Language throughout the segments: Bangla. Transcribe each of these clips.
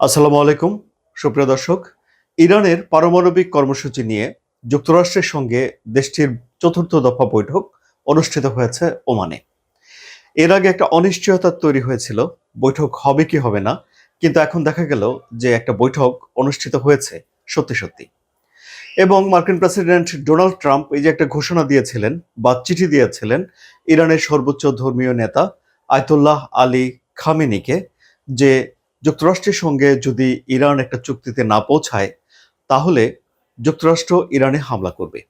আসসালামু আলাইকুম, সুপ্রিয় দর্শক। ইরানের পারমাণবিক কর্মসূচি নিয়ে যুক্তরাষ্ট্রের সঙ্গে দেশটির চতুর্থ দফা বৈঠক অনুষ্ঠিত হয়েছে ওমানে। এর আগে একটা অনিশ্চয়তা তৈরি হয়েছিল, বৈঠক হবে কি হবে না, কিন্তু এখন দেখা গেল যে একটা বৈঠক অনুষ্ঠিত হয়েছে সত্যি সত্যি। এবং মার্কিন প্রেসিডেন্ট ডোনাল্ড ট্রাম্প এই যে একটা ঘোষণা দিয়েছিলেন বা চিঠি দিয়েছিলেন ইরানের সর্বোচ্চ ধর্মীয় নেতা আয়তুল্লাহ আলী খামেনিকে যে যুক্তরাষ্ট্রের সঙ্গে যদি ইরান একটা চুক্তিতে না পৌঁছায়, তাহলে যুক্তরাষ্ট্র ইরানে হামলা করবে।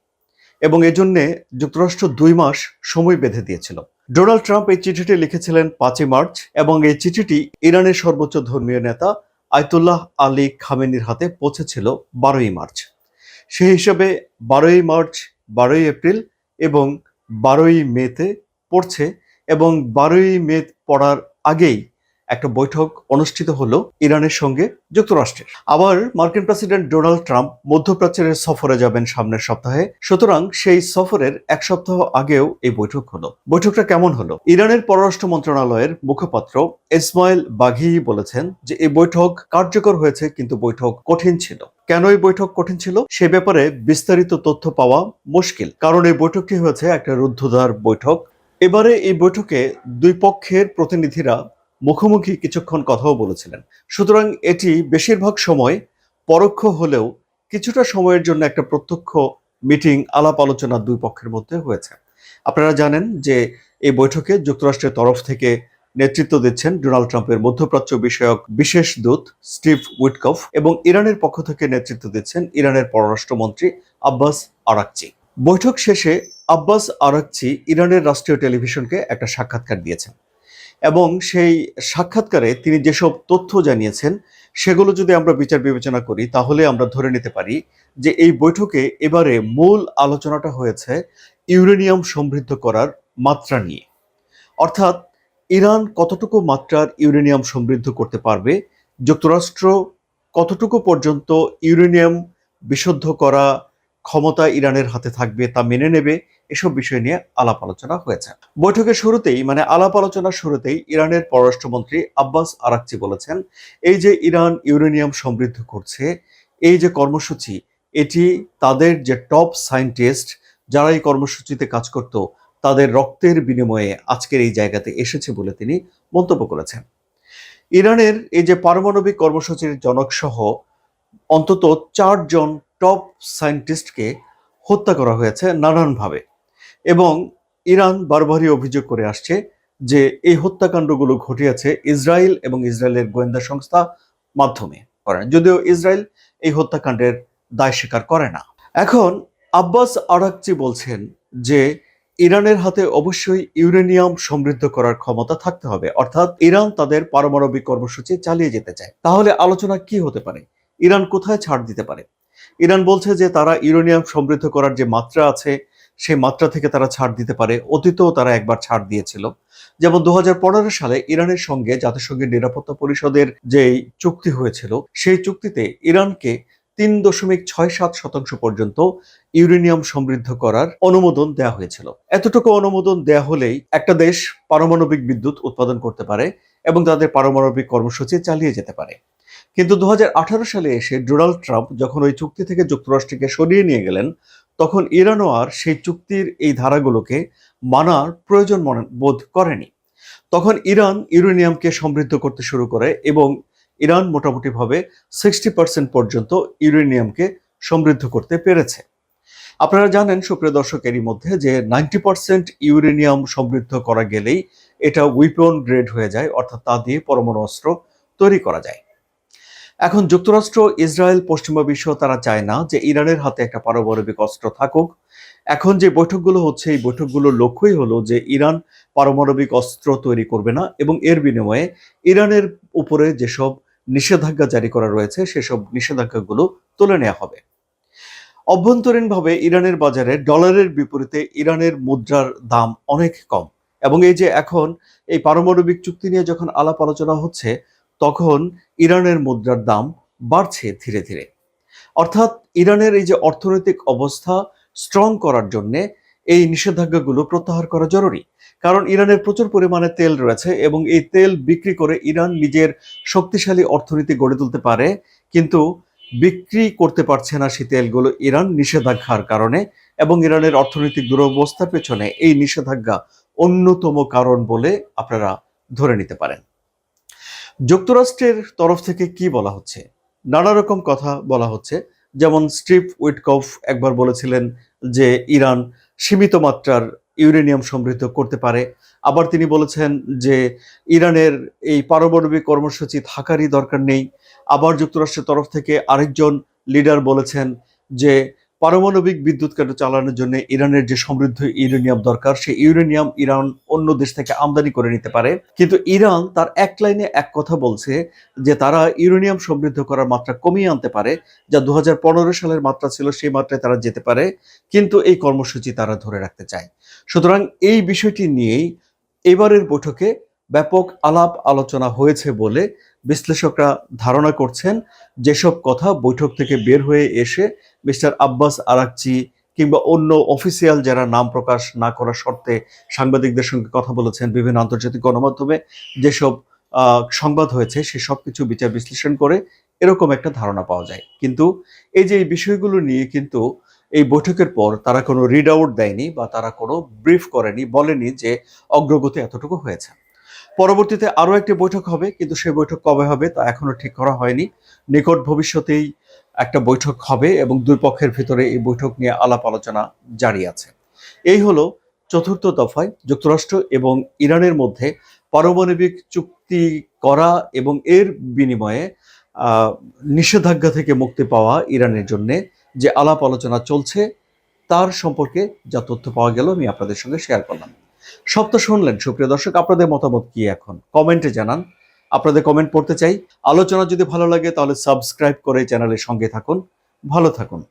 এবং এজন্যে যুক্তরাষ্ট্র দুই মাস সময় বেঁধে দিয়েছিল। ডোনাল্ড ট্রাম্প এই চিঠিটি লিখেছিলেন পাঁচই মার্চ এবং এই চিঠিটি ইরানের সর্বোচ্চ ধর্মীয় নেতা আয়তুল্লাহ আলী খামেনির হাতে পৌঁছেছিল বারোই মার্চ। সেই হিসাবে বারোই মার্চ, বারোই এপ্রিল এবং বারোই মেতে পড়ছে এবং বারোই মে পড়ার আগেই একটা বৈঠক অনুষ্ঠিত হলো ইরানের সঙ্গে যুক্তরাষ্ট্রের। আবার মার্কিন প্রেসিডেন্ট ডোনাল্ড ট্রাম্প মধ্যপ্রাচ্যের সফরে যাবেন সামনের সপ্তাহে। সুতরাং সেই সফরের এক সপ্তাহ আগেও এই বৈঠক হলো। বৈঠকটা কেমন হলো? ইরানের পররাষ্ট্র মন্ত্রণালয়ের মুখপাত্র ইসমাইল বাঘি বলেছেন যে, এই বৈঠক কার্যকর হয়েছে, কিন্তু বৈঠক কঠিন ছিল। কেন এই বৈঠক কঠিন ছিল? সে ব্যাপারে বিস্তারিত তথ্য পাওয়া মুশকিল, কারণ এই বৈঠকটি হয়েছে একটা রুদ্ধদ্বার বৈঠক। এবারে এই বৈঠকে দুই পক্ষের প্রতিনিধিরা মুখোমুখি কিছুক্ষণ কথাও বলেছিলেন। সুতরাং এটি বেশিরভাগ সময় পরোক্ষ হলেও কিছুটা সময়ের জন্য একটা প্রত্যক্ষ মিটিং, আলাপ আলোচনা দুই পক্ষের মধ্যে হয়েছে। আপনারা জানেন যে এই বৈঠকে যুক্তরাষ্ট্রের তরফ থেকে নেতৃত্ব দিচ্ছেন ডোনাল্ড ট্রাম্পের মধ্যপ্রাচ্য বিষয়ক বিশেষ দূত স্টিভ উইটকফ এবং ইরানের পক্ষ থেকে নেতৃত্ব দিচ্ছেন ইরানের পররাষ্ট্রমন্ত্রী আব্বাস আরাকচি। বৈঠক শেষে আব্বাস আরাকচি ইরানের রাষ্ট্রীয় টেলিভিশনকে একটা সাক্ষাৎকার দিয়েছেন। এবং সেই সাক্ষাৎকারে তিনি যেসব তথ্য জানিয়েছেন, সেগুলো যদি আমরা বিচার বিবেচনা করি, তাহলে আমরা ধরে নিতে পারি যে এই বৈঠকে এবারে মূল আলোচনাটা হয়েছে ইউরেনিয়াম সমৃদ্ধ করার মাত্রা নিয়ে। অর্থাৎ ইরান কতটুকু মাত্রার ইউরেনিয়াম সমৃদ্ধ করতে পারবে, যুক্তরাষ্ট্র কতটুকু পর্যন্ত ইউরেনিয়াম বিশুদ্ধ করা ক্ষমতা ইরানের হাতে থাকবে তা মেনে নেবে এসব বিষয় নিয়ে আলাপ আলোচনা হয়েছে। বৈঠকের শুরুতেই মানে আলাপ আলোচনার শুরুতেই ইরানের পররাষ্ট্রমন্ত্রী আব্বাস আরাকচি বলেছেন, এই যে ইরান ইউরেনিয়াম সমৃদ্ধ করছে, এই যে কর্মসূচি, এটি তাদের যে টপ সায়েন্টিস্ট যারা এই কর্মসূচিতে কাজ করত, তাদের রক্তের বিনিময়ে আজকের এই জায়গাতে এসেছে বলে তিনি মন্তব্য করেছেন। ইরানের এই যে পারমাণবিক কর্মসূচির জনক সহ অন্তত চারজন টপ সায়েন্টিস্টকে হত্যা করা হয়েছে নানানভাবে এবং ইরান বারবারই অভিযোগ করে আসছে যে এই হত্যাকাণ্ডগুলো ঘটিয়েছে ইসরায়েল এবং ইসরায়েলের গোয়েন্দা সংস্থা মাধ্যমে করেন। যদিও ইসরায়েল এই হত্যাকাণ্ডের দায় স্বীকার করে না। এখন আব্বাস আরাকচি বলছেন যে ইরানের হাতে অবশ্যই ইউরেনিয়াম সমৃদ্ধ করার ক্ষমতা থাকতে হবে, অর্থাৎ ইরান তাদের পারমাণবিক কর্মসূচি চালিয়ে যেতে চায়। তাহলে আলোচনা কি হতে পারে? ইরান কোথায় ছাড় দিতে পারে? ইরান বলছে যে তারা ইউরেনিয়াম সমৃদ্ধ করার যে মাত্রা আছে, সেই মাত্রা থেকে তারা ছাড় দিতে পারে। অতীতেও তারা একবার ছাড় দিয়েছিল। যেমন দুই হাজার পনেরো সালে ইরানের সঙ্গে জাতিসংঘের নিরাপত্তা পরিষদের যে চুক্তি হয়েছিল, সেই চুক্তিতে ইরানকে তিন দশমিক ছয় সাত শতাংশ পর্যন্ত ইউরেনিয়াম সমৃদ্ধ করার অনুমোদন দেওয়া হয়েছিল। এতটুকু অনুমোদন দেয়া হলেই একটা দেশ পারমাণবিক বিদ্যুৎ উৎপাদন করতে পারে এবং তাদের পারমাণবিক কর্মসূচি চালিয়ে যেতে পারে। কিন্তু দু হাজার আঠারো সালে এসে ডোনাল্ড ট্রাম্প যখন ওই চুক্তি থেকে যুক্তরাষ্ট্রকে সরিয়ে নিয়ে গেলেন, তখন ইরানও আর সেই চুক্তির এই ধারাগুলোকে মানার প্রয়োজন মনে, বোধ করেনি। তখন ইরান ইউরেনিয়ামকে সমৃদ্ধ করতে শুরু করে এবং ইরান মোটামুটিভাবে সিক্সটি পার্সেন্ট পর্যন্ত ইউরেনিয়ামকে সমৃদ্ধ করতে পেরেছে। আপনারা জানেন, সুপ্রিয় দর্শক, এরই মধ্যে যে নাইনটি পার্সেন্ট ইউরেনিয়াম সমৃদ্ধ করা গেলেই এটা উইপন গ্রেড হয়ে যায়, অর্থাৎ তা দিয়ে পরমাণু অস্ত্র তৈরি করা যায়। এখন যুক্তরাষ্ট্র, ইসরায়েল, পশ্চিমা বিশ্ব তারা চায় না যে ইরানের হাতে একটা পারমাণবিক অস্ত্র থাকুক। এখন যে বৈঠকগুলো হচ্ছে, এই বৈঠকগুলোর লক্ষ্যই হলো যে ইরান পারমাণবিক অস্ত্র তৈরি করবে না এবং এর বিনিময়ে ইরানের উপরে যেসব নিষেধাজ্ঞা জারি করা রয়েছে, সেসব নিষেধাজ্ঞাগুলো তুলে নেওয়া হবে। অভ্যন্তরীণভাবে ইরানের বাজারে ডলারের বিপরীতে ইরানের মুদ্রার দাম অনেক কম এবং এই যে এখন এই পারমাণবিক চুক্তি নিয়ে যখন আলাপ আলোচনা হচ্ছে তখন ইরানের মুদ্রার দাম বাড়ছে ধীরে ধীরে। অর্থাৎ ইরানের এই যে অর্থনৈতিক অবস্থা স্ট্রং করার জন্যে এই নিষেধাজ্ঞাগুলো প্রত্যাহার করা জরুরি। কারণ ইরানের প্রচুর পরিমাণে তেল রয়েছে এবং এই তেল বিক্রি করে ইরান নিজের শক্তিশালী অর্থনীতি গড়ে তুলতে পারে, কিন্তু বিক্রি করতে পারছে না সেই তেলগুলো ইরান নিষেধাজ্ঞার কারণে এবং ইরানের অর্থনৈতিক দুরবস্থার পেছনে এই নিষেধাজ্ঞা অন্যতম কারণ বলে আপনারা ধরে নিতে পারেন। যুক্তরাষ্ট্রের তরফ থেকে কি বলা হচ্ছে? নানা রকম কথা বলা হচ্ছে। যেমন স্ট্রিপ উইটকফ একবার বলেছিলেন যে ইরান সীমিত মাত্রার ইউরেনিয়াম সমৃদ্ধ করতে পারে। আবার তিনি বলেছেন যে ইরানের এই পারমাণবিক কর্মসূচি থাকারই দরকার নেই। আবার যুক্তরাষ্ট্রের তরফ থেকে আরেকজন লিডার বলেছেন যে পারমাণবিক বিদ্যুৎ কেন্দ্র চালানোর জন্য ইরানের যে সমৃদ্ধ ইউরেনিয়াম দরকার সেই ইউরেনিয়াম ইরান অন্য দেশ থেকে আমদানি করে নিতে পারে। কিন্তু ইরান তার এক লাইনে এক কথা বলছে যে তারা ইউরেনিয়াম সমৃদ্ধ করার মাত্রা কমিয়ে আনতে পারে, যা দু হাজার পনেরো সালের মাত্রা ছিল, সেই মাত্রায় তারা যেতে পারে, কিন্তু এই কর্মসূচি তারা ধরে রাখতে চায়। সুতরাং এই বিষয়টি নিয়েই এবারের বৈঠকে ব্যাপক আলাপ আলোচনা হয়েছে বলে বিশ্লেষকরা ধারণা করছেন, যেসব কথা বৈঠক থেকে বের হয়ে এসে মিস্টার আব্বাস আরাকচি কিংবা অন্য অফিসিয়াল যারা নাম প্রকাশ না করার শর্তে সাংবাদিকদের সঙ্গে কথা বলেছেন বিভিন্ন আন্তর্জাতিক গণমাধ্যমে, যেসব সংবাদ হয়েছে সে সব কিছু বিচার বিশ্লেষণ করে এরকম একটা ধারণা পাওয়া যায়। কিন্তু এই যে এই বিষয়গুলো নিয়ে কিন্তু এই বৈঠকের পর তারা কোনো রিড আউট দেয়নি বা তারা কোনো ব্রিফ করেনি, বলেনি যে অগ্রগতি এতটুকু হয়েছে। পরবর্তীতে আরও একটি বৈঠক হবে, কিন্তু সেই বৈঠক কবে হবে তা এখনও ঠিক করা হয়নি। নিকট ভবিষ্যতেই একটা বৈঠক হবে এবং দুই পক্ষের ভিতরে এই বৈঠক নিয়ে আলাপ আলোচনা জারি আছে। এই হলো চতুর্থ দফায় যুক্তরাষ্ট্র এবং ইরানের মধ্যে পারমাণবিক চুক্তি করা এবং এর বিনিময়ে নিষেধাজ্ঞা থেকে মুক্তি পাওয়া ইরানের জন্য যে আলাপ আলোচনা চলছে, তার সম্পর্কে যা তথ্য পাওয়া গেল আমি আপনাদের সঙ্গে শেয়ার করলাম। সব তো শুনলেন। সুপ্রিয় দর্শক, আপনাদের মতামত কি এখন? কমেন্টে জানান। আপনাদের কমেন্ট পড়তে চাই। আলোচনা যদি ভালো লাগে, তাহলে সাবস্ক্রাইব করে চ্যানেলের সঙ্গে থাকুন। ভালো থাকুন।